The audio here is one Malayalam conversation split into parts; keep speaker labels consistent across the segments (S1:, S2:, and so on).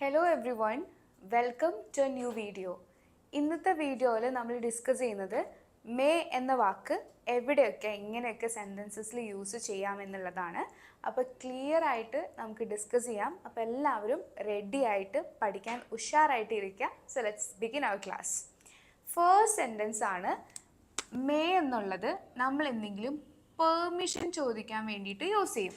S1: Hello everyone welcome to new video ഇന്നത്തെ വീഡിയോയിൽ നമ്മൾ ഡിസ്കസ് ചെയ്യുന്നത് മേ എന്ന വാക്ക് എവിടെയൊക്കെ എങ്ങനെയൊക്കെ സെന്റൻസസിൽ യൂസ് ചെയ്യാം എന്നുള്ളതാണ്. അപ്പോൾ ക്ലിയർ ആയിട്ട് നമുക്ക് ഡിസ്കസ് ചെയ്യാം. അപ്പോൾ എല്ലാവരും റെഡി ആയിട്ട് പഠിക്കാൻ ഉഷാറായിട്ട് ഇരിക്കുക so let's begin our class first sentence ആണ് മേ എന്നുള്ളത് നമ്മൾ എന്തെങ്കിലും പെർമിഷൻ ചോദിക്കാൻ വേണ്ടിയിട്ട് യൂസ് ചെയ്യും.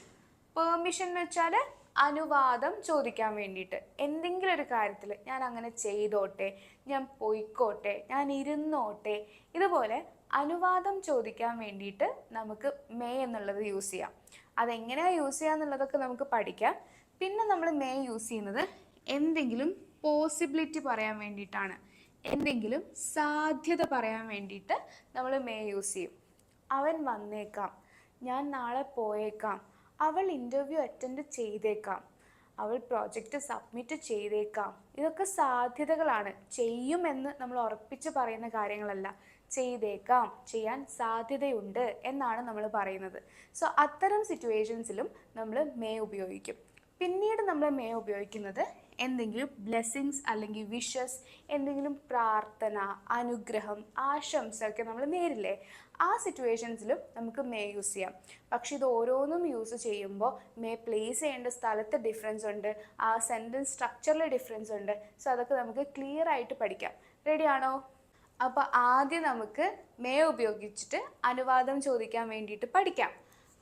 S1: പെർമിഷൻ എന്ന് വെച്ചാൽ അനുവാദം ചോദിക്കാൻ വേണ്ടിയിട്ട്. എന്തെങ്കിലും ഒരു കാര്യത്തിൽ ഞാൻ അങ്ങനെ ചെയ്തോട്ടെ ഞാൻ പൊയ്ക്കോട്ടെ ഞാൻ ഇരുന്നോട്ടെ ഇതുപോലെ അനുവാദം ചോദിക്കാൻ വേണ്ടിയിട്ട് നമുക്ക് മേ എന്നുള്ളത് യൂസ് ചെയ്യാം. അതെങ്ങനെയാണ് യൂസ് ചെയ്യുക എന്നുള്ളതൊക്കെ നമുക്ക് പഠിക്കാം. പിന്നെ നമ്മൾ മേ യൂസ് ചെയ്യുന്നത് എന്തെങ്കിലും പോസിബിലിറ്റി പറയാൻ വേണ്ടിയിട്ടാണ്. എന്തെങ്കിലും സാധ്യത പറയാൻ വേണ്ടിയിട്ട് നമ്മൾ മേ യൂസ് ചെയ്യും. അവൻ വന്നേക്കാം. ഞാൻ നാളെ പോയേക്കാം. അവൾ ഇന്റർവ്യൂ അറ്റൻഡ് ചെയ്തേക്കാം. അവൾ പ്രോജക്റ്റ് സബ്മിറ്റ് ചെയ്തേക്കാം. ഇതൊക്കെ സാധ്യതകളാണ്. ചെയ്യുമെന്ന് നമ്മൾ ഉറപ്പിച്ച് പറയുന്ന കാര്യങ്ങളല്ല. ചെയ്തേക്കാം. ചെയ്യാൻ സാധ്യതയുണ്ട് എന്നാണ് നമ്മൾ പറയുന്നത്. സോ അത്തരം സിറ്റുവേഷൻസിലും നമ്മൾ മേ ഉപയോഗിക്കും. പിന്നീട് നമ്മൾ മേ ഉപയോഗിക്കുന്നത് എന്തെങ്കിലും ബ്ലെസ്സിങ്സ് അല്ലെങ്കിൽ വിഷസ് എന്തെങ്കിലും പ്രാർത്ഥന അനുഗ്രഹം ആശംസയൊക്കെ നമ്മൾ നേരില്ലേ? ആ സിറ്റുവേഷൻസിലും നമുക്ക് മേ യൂസ് ചെയ്യാം. പക്ഷെ ഇത് ഓരോന്നും യൂസ് ചെയ്യുമ്പോൾ മേ പ്ലേസ് ചെയ്യേണ്ട സ്ഥലത്ത് ഡിഫറൻസ് ഉണ്ട് ആ സെന്റൻസ് സ്ട്രക്ചറിൽ ഡിഫറൻസ് ഉണ്ട്. സോ അതൊക്കെ നമുക്ക് ക്ലിയർ ആയിട്ട് പഠിക്കാം. റെഡിയാണോ അപ്പോൾ ആദ്യം നമുക്ക് മേ ഉപയോഗിച്ചിട്ട് അനുവാദം ചോദിക്കാൻ വേണ്ടിയിട്ട് പഠിക്കാം.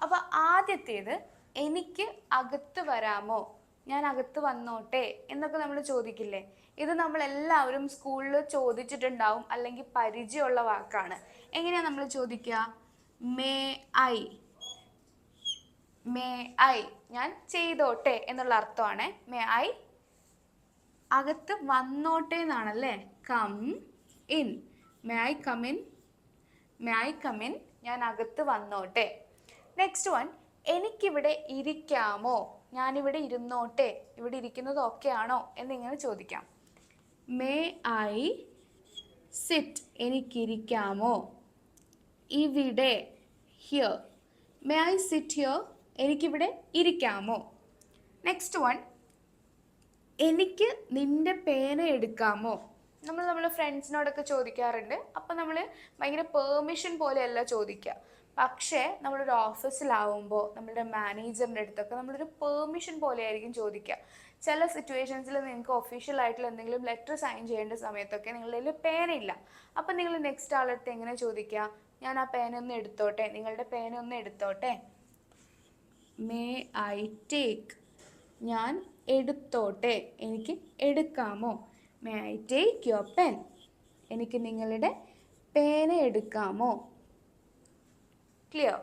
S1: അപ്പോൾ ആദ്യത്തേത് എനിക്ക് അകത്ത് വരാമോ? ഞാൻ അകത്ത് വന്നോട്ടെ എന്നൊക്കെ നമ്മൾ ചോദിക്കില്ലേ? ഇത് നമ്മൾ എല്ലാവരും സ്കൂളിൽ ചോദിച്ചിട്ടുണ്ടാവും അല്ലെങ്കിൽ പരിചയമുള്ള വാക്കാണ്. എങ്ങനെയാ നമ്മൾ ചോദിക്കുക മേ ഐ. May I. ഞാൻ ചെയ്തോട്ടെ എന്നുള്ള അർത്ഥമാണ്. May I. അകത്ത് വന്നോട്ടെ എന്നാണല്ലേ? Come in. May I come in. May I come in. ഞാൻ അകത്ത് വന്നോട്ടെ. Next one. എനിക്കിവിടെ ഇരിക്കാമോ? ഞാനിവിടെ ഇരുന്നോട്ടെ? ഇവിടെ ഇരിക്കുന്നത് ഓക്കെ ആണോ എന്നിങ്ങനെ ചോദിക്കാം. മേ ഐ സിറ്റ് എനിക്കിരിക്കാമോ? ഇവിടെ here. May I sit here എനിക്കിവിടെ ഇരിക്കാമോ? Next one. എനിക്ക് നിന്റെ പേന എടുക്കാമോ? നമ്മൾ നമ്മളെ ഫ്രണ്ട്സിനോടൊക്കെ ചോദിക്കാറുണ്ട്. അപ്പം നമ്മൾ ഭയങ്കര പെർമിഷൻ പോലെയല്ല ചോദിക്കുക പക്ഷേ നമ്മളൊരു ഓഫീസിലാവുമ്പോൾ നമ്മളുടെ മാനേജറിന്റെ അടുത്തൊക്കെ നമ്മളൊരു പെർമിഷൻ പോലെയായിരിക്കും ചോദിക്കുക ചില സിറ്റുവേഷൻസിൽ നിങ്ങൾക്ക് ഒഫീഷ്യൽ ആയിട്ടുള്ള എന്തെങ്കിലും ലെറ്റർ സൈൻ ചെയ്യേണ്ട സമയത്തൊക്കെ നിങ്ങളുടെ കയ്യിൽ പേനയില്ല അപ്പം നിങ്ങൾ നെക്സ്റ്റ് ആളടുത്ത് എങ്ങനെ ചോദിക്കുക ഞാൻ ആ പേന ഒന്ന് എടുത്തോട്ടെ? നിങ്ങളുടെ പേന ഒന്ന് എടുത്തോട്ടെ? മേ ഐ ടേക്ക് ഞാൻ എടുത്തോട്ടെ? എനിക്ക് എടുക്കാമോ? May I take your pen എനിക്ക് നിങ്ങളുടെ പേന എടുക്കാമോ? ക്ലിയർ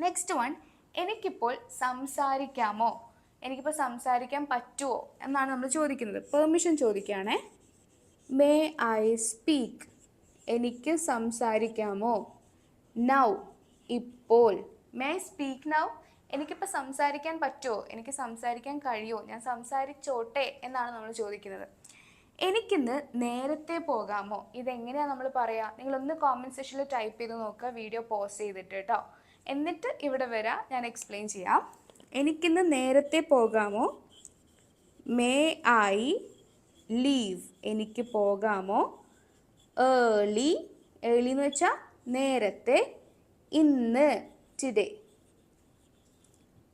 S1: നെക്സ്റ്റ് വൺ എനിക്കിപ്പോൾ സംസാരിക്കാമോ? എനിക്കിപ്പോൾ സംസാരിക്കാൻ പറ്റുമോ എന്നാണ് നമ്മൾ ചോദിക്കുന്നത്. പെർമിഷൻ ചോദിക്കുകയാണേ. മേ ഐ സ്പീക്ക് എനിക്ക് സംസാരിക്കാമോ? നൗ ഇപ്പോൾ. മേ സ്പീക്ക് നൗ എനിക്കിപ്പോൾ സംസാരിക്കാൻ പറ്റുമോ എനിക്ക് സംസാരിക്കാൻ കഴിയുമോ? ഞാൻ സംസാരിച്ചോട്ടെ എന്നാണ് നമ്മൾ ചോദിക്കുന്നത്. എനിക്കിന്ന് നേരത്തെ പോകാമോ? ഇതെങ്ങനെയാണ് നമ്മൾ പറയുക നിങ്ങളൊന്ന് കോമന്റ് സെക്ഷനിൽ ടൈപ്പ് ചെയ്ത് നോക്കുക. വീഡിയോ പോസ് ചെയ്തിട്ട് കേട്ടോ എന്നിട്ട് ഇവിടെ വരാം. ഞാൻ എക്സ്പ്ലെയിൻ ചെയ്യാം. എനിക്കിന്ന് നേരത്തെ പോകാമോ? മേ ഐ ലീവ് എനിക്ക് പോകാമോ? ഏർലി ഏർലി എന്ന് വെച്ചാൽ നേരത്തെ. ഇന്ന്. Today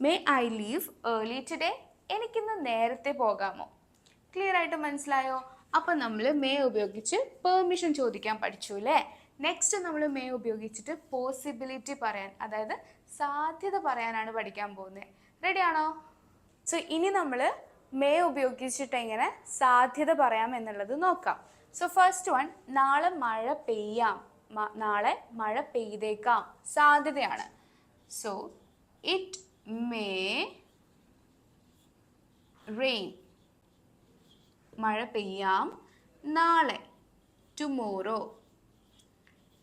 S1: may I leave early today എനിക്കിന്ന് നേരത്തെ പോകാമോ? ക്ലിയർ ആയിട്ട് മനസ്സിലായോ? അപ്പം നമ്മൾ മേ ഉപയോഗിച്ച് പെർമിഷൻ ചോദിക്കാൻ പഠിച്ചു അല്ലേ നെക്സ്റ്റ് നമ്മൾ മേ ഉപയോഗിച്ചിട്ട് പോസിബിലിറ്റി പറയാൻ അതായത് സാധ്യത പറയാനാണ് പഠിക്കാൻ പോകുന്നത്. റെഡി ആണോ? സോ ഇനി നമ്മൾ മേ ഉപയോഗിച്ചിട്ട് എങ്ങനെ സാധ്യത പറയാം എന്നുള്ളത് നോക്കാം. സോ ഫസ്റ്റ് വൺ നാളെ മഴ പെയ്യാം. നാളെ മഴ പെയ്തേക്കാം. സാധ്യതയാണ്. സോ ഇറ്റ് മേ റെയിൻ മഴ പെയ്യാം നാളെ tomorrow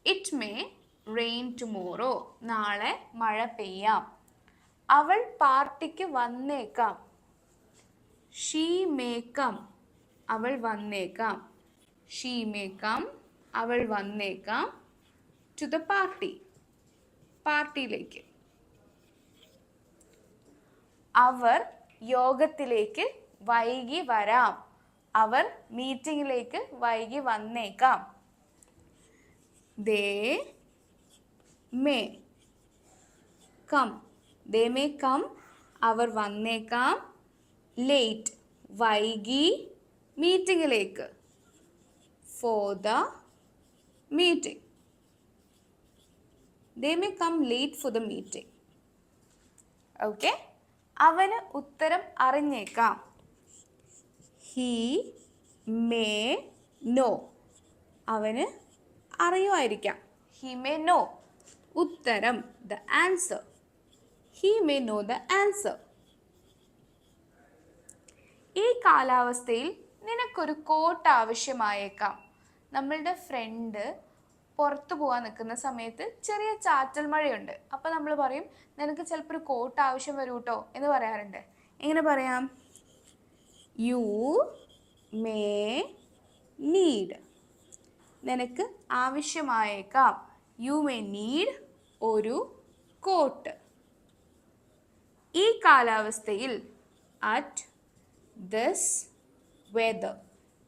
S1: it may rain tomorrow നാളെ മഴ പെയ്യാം. അവൾ പാർട്ടിക്ക് വന്നേക്കാം. ഷീ മേക്കം അവൾ വന്നേക്കാം. ഷീ മേക്കം അവൾ വന്നേക്കാം. ടു ദ പാർട്ടി പാർട്ടിയിലേക്ക്. അവർ യോഗത്തിലേക്ക് വൈകി വരാം. അവർ മീറ്റിംഗിലേക്ക് വൈകി വന്നേക്കാം. They may come. They may come. അവർ വന്നേക്കാം. ലേറ്റ് വൈകി മീറ്റിംഗിലേക്ക് for the meeting they may come late for the meeting okay അവന് ഉത്തരം അറിഞ്ഞേക്കാം. ഹീ മേ നോ അവന് അറിയുമായിരിക്കാം. ഹി മേ നോ ഉത്തരം the answer he may know the answer ഈ കാലാവസ്ഥയിൽ നിനക്കൊരു കോട്ട് ആവശ്യമായേക്കാം. നമ്മളുടെ ഫ്രണ്ട് പുറത്തു പോകാൻ നിൽക്കുന്ന സമയത്ത് ചെറിയ ചാറ്റൽ മഴയുണ്ട്. അപ്പോൾ നമ്മൾ പറയും നിനക്ക് ചിലപ്പോൾ ഒരു കോട്ട് ആവശ്യം വരൂട്ടോ എന്ന് പറയാറുണ്ട്. എങ്ങനെ പറയാം? You may need. നിനക്ക് ആവശ്യമായേക്കാം. യു മേ നീഡ് ഒരു കോട്ട്. ഈ കാലാവസ്ഥയിൽ അറ്റ് ദിസ് വെദർ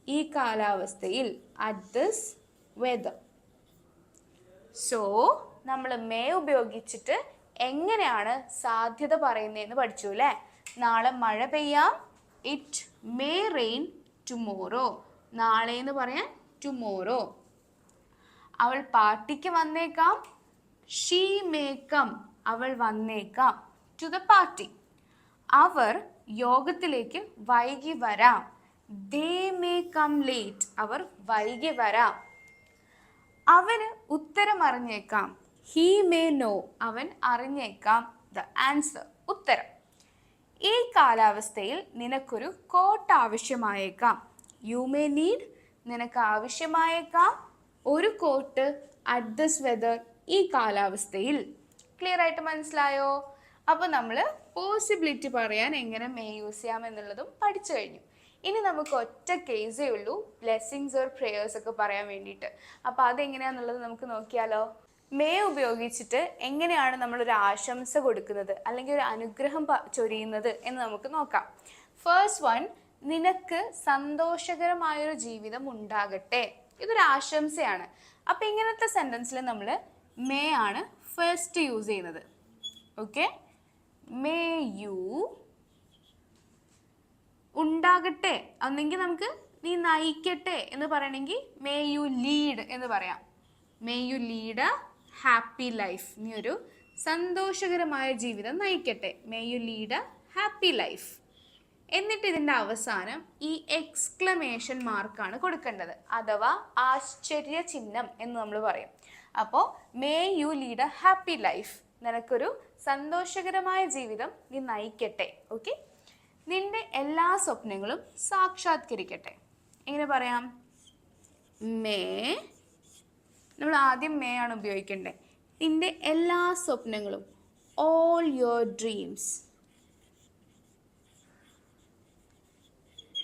S1: ഈ കാലാവസ്ഥയിൽ അറ്റ് ദിസ് വെദർ സോ നമ്മൾ മേ ഉപയോഗിച്ചിട്ട് എങ്ങനെയാണ് സാധ്യത പറയുന്നതെന്ന് പഠിച്ചു അല്ലേ? നാളെ മഴ പെയ്യാം. ഇറ്റ് മേ റെയിൻ ടുമോറോ നാളെ എന്ന് പറയാൻ ടുമോറോ അവൾ പാർട്ടിക്ക് വന്നേക്കാം. ഷീ മേക്കം അവൾ വന്നേക്കാം. ടു ദ പാർട്ടി അവർ യോഗത്തിലേക്ക് വൈകി വരാം. ദേ മേ കം ലേറ്റ് അവർ വൈകി വരാം. അവന് ഉത്തരം അറിഞ്ഞേക്കാം ഹീ മേ നോ അവൻ അറിഞ്ഞേക്കാം. ദ ആൻസർ ഉത്തരം. ഈ കാലാവസ്ഥയിൽ നിനക്കൊരു കോട്ട് ആവശ്യമായേക്കാം. യു മേ നീഡ് നിനക്ക് ആവശ്യമായേക്കാം ഒരു കോട്ട് അറ്റ് ദിസ് വെദർ ഈ കാലാവസ്ഥയിൽ. ക്ലിയർ ആയിട്ട് മനസ്സിലായോ? അപ്പോൾ നമ്മൾ പോസിബിലിറ്റി പറയാൻ എങ്ങനെ മേ യൂസ് ചെയ്യാം എന്നുള്ളതും പഠിച്ചു കഴിഞ്ഞു. ഇനി നമുക്ക് ഒറ്റ കേസേ ഉള്ളൂ. ബ്ലെസ്സിങ്സ് ഓർ പ്രേയേഴ്സ് ഒക്കെ പറയാൻ വേണ്ടിയിട്ട്. അപ്പോൾ അതെങ്ങനെയാണെന്നുള്ളത് നമുക്ക് നോക്കിയാലോ? മേ ഉപയോഗിച്ചിട്ട് എങ്ങനെയാണ് നമ്മൾ ഒരു ആശംസ കൊടുക്കുന്നത്? അല്ലെങ്കിൽ ഒരു അനുഗ്രഹം ചൊരിയുന്നത് എന്ന് നമുക്ക് നോക്കാം. ഫേസ്റ്റ് വൺ നിനക്ക് സന്തോഷകരമായൊരു ജീവിതം ഉണ്ടാകട്ടെ. ഇതൊരു ആശംസയാണ്. അപ്പം ഇങ്ങനത്തെ സെന്റൻസിൽ നമ്മൾ മേ ആണ് ഫസ്റ്റ് യൂസ് ചെയ്യുന്നത്. ഓക്കെ മേ യു ഉണ്ടാകട്ടെ. ഒന്നെങ്കിൽ നമുക്ക് നീ നയിക്കട്ടെ എന്ന് പറയണമെങ്കിൽ മേ യു ലീഡ് എന്ന് പറയാം. May you lead happy life. നീ ഒരു സന്തോഷകരമായ ജീവിതം നയിക്കട്ടെ. May you lead a happy life എന്നിട്ട് ഇതിന്റെ അവസാനം ഈ എക്സ്ക്ലമേഷൻ മാർക്കാണ് കൊടുക്കേണ്ടത്. അഥവാ ആശ്ചര്യ ചിഹ്നം എന്ന് നമ്മൾ പറയും. അപ്പോൾ may you lead a happy life നിനക്കൊരു സന്തോഷകരമായ ജീവിതം നീ നയിക്കട്ടെ. ഓക്കെ നിന്റെ എല്ലാ സ്വപ്നങ്ങളും സാക്ഷാത്കരിക്കട്ടെ. എങ്ങനെ പറയാം? മേ നമ്മൾ ആദ്യം മേ ആണ് ഉപയോഗിക്കേണ്ടത് നിന്റെ എല്ലാ സ്വപ്നങ്ങളും ഓൾ യുവർ ഡ്രീംസ്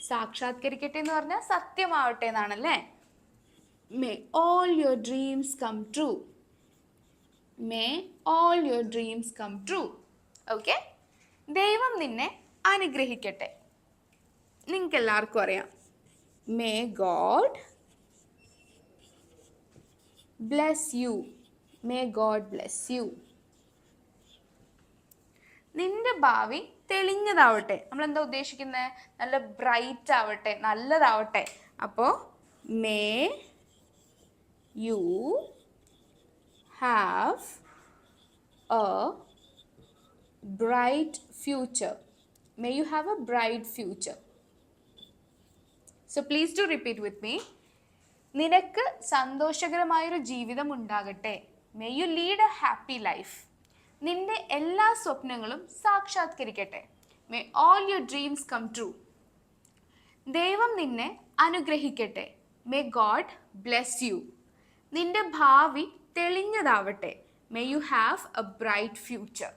S1: സാക്ഷാത്കരിക്കട്ടെ എന്ന് പറഞ്ഞാൽ സത്യമാവട്ടെ എന്നാണല്ലേ? May all your dreams come true may all your dreams come true okay ദൈവം നിന്നെ അനുഗ്രഹിക്കട്ടെ. നിങ്ങൾക്ക് എല്ലാവർക്കും അറിയാം. May God bless you may God bless you നിന്റെ ഭാവി തെളിഞ്ഞതാവട്ടെ. നമ്മൾ എന്താ ഉദ്ദേശിക്കുന്നത് നല്ല ബ്രൈറ്റ് ആവട്ടെ. നല്ലതാവട്ടെ. അപ്പോൾ may you have a bright future may you have a bright future so please to repeat with me നിനക്ക് സന്തോഷകരമായൊരു ജീവിതം ഉണ്ടാകട്ടെ may you lead a happy life നിന്റെ എല്ലാ സ്വപ്നങ്ങളും സാക്ഷാത്കരിക്കട്ടെ. May all your dreams come true ദൈവം നിന്നെ അനുഗ്രഹിക്കട്ടെ. മേ ഗോഡ് ബ്ലെസ് യു നിന്റെ ഭാവി തെളിഞ്ഞതാവട്ടെ. May you have a bright future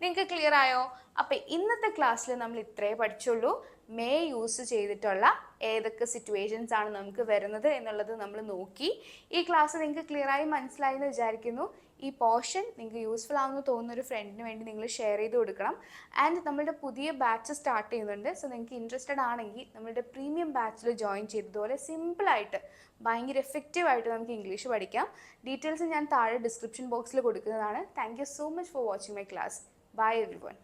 S1: നിങ്ങൾക്ക് ക്ലിയർ ആയോ? അപ്പം ഇന്നത്തെ ക്ലാസ്സിൽ നമ്മൾ ഇത്രേ പഠിച്ചുള്ളൂ. മേ യൂസ് ചെയ്തിട്ടുള്ള ഏതൊക്കെ സിറ്റുവേഷൻസ് ആണ് നമുക്ക് വരുന്നത് എന്നുള്ളത് നമ്മൾ നോക്കി. ഈ ക്ലാസ് നിങ്ങൾക്ക് ക്ലിയർ ആയി മനസ്സിലായി എന്ന് വിചാരിക്കുന്നു. ഈ പോർഷൻ നിങ്ങൾക്ക് യൂസ്ഫുൾ ആവുമെന്ന് തോന്നുന്ന ഒരു ഫ്രണ്ടിന് വേണ്ടി നിങ്ങൾ ഷെയർ ചെയ്ത് കൊടുക്കണം. ആൻഡ് നമ്മളുടെ പുതിയ ബാച്ച് സ്റ്റാർട്ട് ചെയ്യുന്നുണ്ട്. സോ നിങ്ങൾക്ക് ഇൻട്രസ്റ്റഡ് ആണെങ്കിൽ നമ്മളുടെ പ്രീമിയം ബാച്ചിൽ ജോയിൻ ചെയ്തതുപോലെ സിമ്പിളായിട്ട് ഭയങ്കര എഫക്റ്റീവായിട്ട് നമുക്ക് ഇംഗ്ലീഷ് പഠിക്കാം. ഡീറ്റെയിൽസ് ഞാൻ താഴെ ഡിസ്ക്രിപ്ഷൻ ബോക്സിൽ കൊടുക്കുന്നതാണ്. Thank you so much for watching my class bye everyone